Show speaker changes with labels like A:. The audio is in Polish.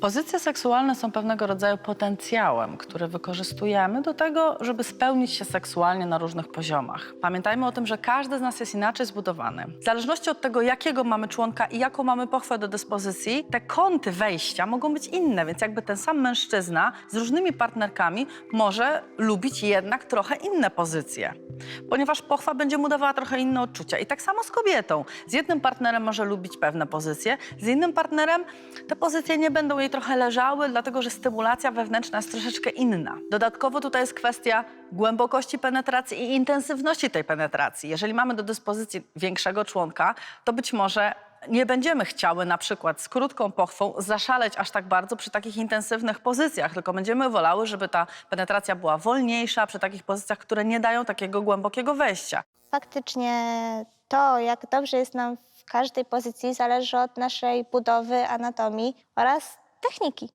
A: Pozycje seksualne są pewnego rodzaju potencjałem, który wykorzystujemy do tego, żeby spełnić się seksualnie na różnych poziomach. Pamiętajmy o tym, że każdy z nas jest inaczej zbudowany. W zależności od tego, jakiego mamy członka i jaką mamy pochwę do dyspozycji, te kąty wejścia mogą być inne, więc jakby ten sam mężczyzna z różnymi partnerkami może lubić jednak trochę inne pozycje, ponieważ pochwa będzie mu dawała trochę inne odczucia. I tak samo z kobietą. Z jednym partnerem może lubić pewne pozycje, z innym partnerem te pozycje nie będą jej trochę leżały, dlatego że stymulacja wewnętrzna jest troszeczkę inna. Dodatkowo tutaj jest kwestia głębokości penetracji i intensywności tej penetracji. Jeżeli mamy do dyspozycji większego członka, to być może nie będziemy chciały na przykład z krótką pochwą zaszaleć aż tak bardzo przy takich intensywnych pozycjach, tylko będziemy wolały, żeby ta penetracja była wolniejsza przy takich pozycjach, które nie dają takiego głębokiego wejścia.
B: Faktycznie to, jak dobrze jest nam w każdej pozycji, zależy od naszej budowy, anatomii oraz techniki.